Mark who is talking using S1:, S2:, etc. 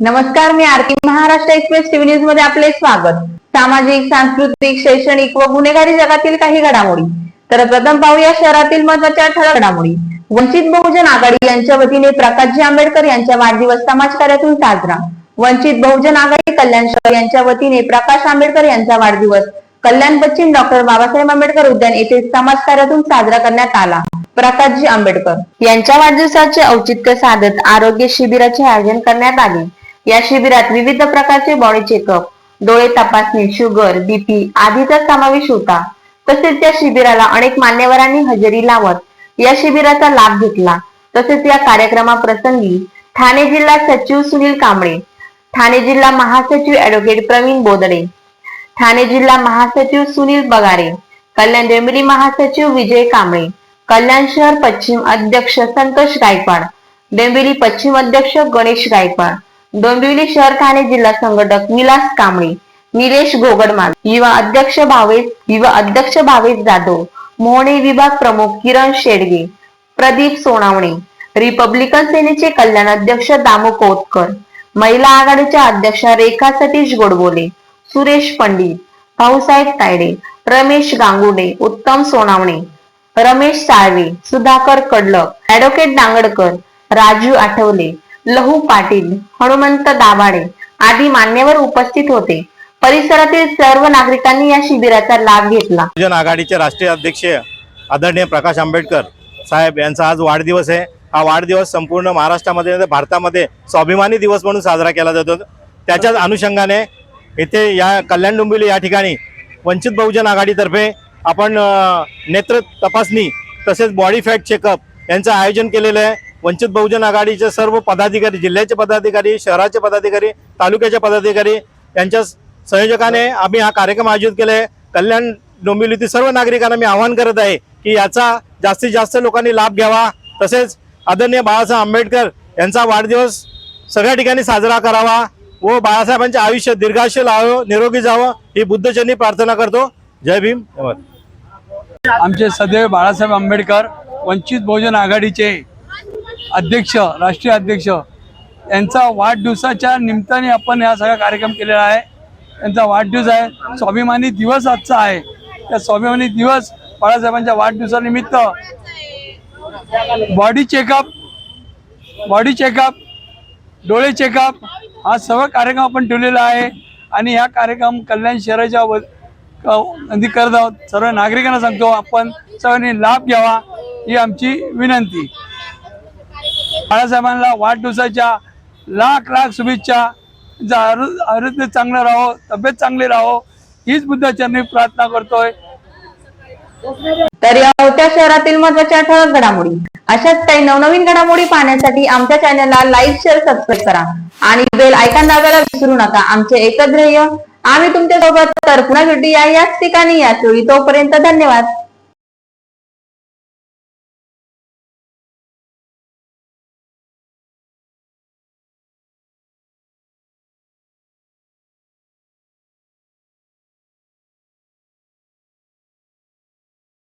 S1: नमस्कार मी Aarti Maharashtra express TV न्यूजमध्ये आपले स्वागत. सामाजिक सांस्कृतिक शैक्षणिक व गुन्हेगारी जगातील काही घडामोडी. तर प्रथम पाहूया शहरातील महत्त्वाच्या ठळक घडामोडी. वंचित बहुजन आघाडी यांच्या वतीने प्रकाशजी आंबेडकर यांच्या वाढदिवस समाज कार्यातून साजरा. वंचित बहुजन आघाडी कल्याण शहर यांच्या वतीने प्रकाश आंबेडकर यांचा वाढदिवस कल्याण पश्चिम डॉक्टर बाबासाहेब आंबेडकर उद्यान येथे समाज कार्यातून साजरा करण्यात आला. प्रकाशजी आंबेडकर यांच्या वाढदिवसाचे औचित्य साधत आरोग्य शिबिराचे आयोजन करण्यात आले. या शिबिरात विविध प्रकारचे बॉडी चेकअप डोळे तपासणी शुगर बीपी आदीचा समावेश होता. तसेच या शिबिराला अनेक मान्यवरांनी हजेरी लावत या शिबिराचा लाभ घेतला. तसेच या कार्यक्रमाप्रसंगी ठाणे जिल्हा सचिव सुनील कांबळे ठाणे जिल्हा महासचिव ऍडव्होकेट प्रवीण बोदडे ठाणे जिल्हा महासचिव सुनील बगारे कल्याण डोंबिवली महासचिव विजय कांबळे कल्याण शहर पश्चिम अध्यक्ष संतोष गायकवाड डेंबिली पश्चिम अध्यक्ष गणेश गायकवाड डोंबिवली शहर ठाणे जिल्हा संघटक विलास कांबळे निलेश गोगडमाल युवा अध्यक्ष भावेश युवा अध्यक्ष भावेश जाधव मोहणे विभाग प्रमुख किरण शेडगे प्रदीप सोनावणे रिपब्लिकन सेनेचे कल्याण अध्यक्ष दामू कोतकर महिला आघाडीच्या अध्यक्षा रेखा सतीश गोडबोले सुरेश पंडित भाऊसाहेब तायडे रमेश गांगुडे उत्तम सोनावणे रमेश साळवे सुधाकर कडलक ऍडव्होकेट दांगडकर राजू आठवले लहू पाटील हनुमंत दाभाडे आदी मान्यवर उपस्थित होते. परिसरातील सर्व नागरिकांनी या शिबिराचा लाभ घेतला.
S2: जन आघाडीचे राष्ट्रीय अध्यक्ष आदरणीय प्रकाश आंबेडकर साहेब यांचा आज वाढदिवस आहे. हा वाढदिवस संपूर्ण महाराष्ट्रामध्ये भारतामध्ये स्वाभिमानी दिवस म्हणून साजरा केला जातो. त्याच्याच अनुषंगाने येथे या कल्याण डोंबिवली या ठिकाणी वंचित बहुजन आघाडीतर्फे आपण नेत्र तपासणी तसेच बॉडी फॅट चेकअप यांचं आयोजन केलेलं आहे. वंचित बहुजन आघाडीचे सर्व पदाधिकारी जिल्ह्याचे पदाधिकारी शहराचे पदाधिकारी तालुक्याचे पदाधिकारी यांच्या संयोजकाने आम्ही हा कार्यक्रम आयोजित केला आहे. कल्याण डोंबिवलीतील सर्व नागरिकांना मी आवाहन करत आहे की याचा जास्तीत जास्त लोकांनी लाभ घ्यावा. तसेच आदरणीय बाळासाहेब आंबेडकर यांचा वाढदिवस सगळ्या ठिकाणी साजरा करावा व बाळासाहेबांचे आयुष्य दीर्घायुष्य लावं निरोगी जावं ही बुद्धजनी प्रार्थना करतो. जय भीम.
S3: आमचे सदैव बाळासाहेब आंबेडकर वंचित बहुजन आघाडीचे अध्यक्ष राष्ट्रीय अध्यक्ष यांचा वाढदिवसाच्या निमित्ताने आपण हा सगळा कार्यक्रम केलेला आहे. त्यांचा वाढदिवस आहे. स्वाभिमानी दिवस आजचा आहे. त्या स्वाभिमानी दिवस बाळासाहेबांच्या वाढदिवसानिमित्त बॉडी चेकअप बॉडी चेकअप डोळे चेकअप हा सर्व कार्यक्रम आपण ठेवलेला आहे. आणि हा कार्यक्रम कल्याण शहराच्या व करत आहोत. सर्व नागरिकांना सांगतो आपण सर्वांनी लाभ घ्यावा ही आमची विनंती. बाळासाहेबांना वाढदिवसाच्या लाख लाख शुभेच्छा. आरोग्य चांगलं राहो तब्येत चांगली राहो हीच बुद्धाचरणी प्रार्थना करतोय.
S1: तर या होत्या शहरातील महत्त्वाच्या ठळक घडामोडी. अशाच काही नवनवीन घडामोडी पाहण्यासाठी आमच्या चॅनलला लाईक शेअर सबस्क्राईब करा. आणि बेल आयकॉन दाबायला विसरू नका. आमचे एकच ध्येय आम्ही तुमच्यासोबत तर पुन्हा भेटूया याच ठिकाणी याच वेळी. तोपर्यंत धन्यवाद.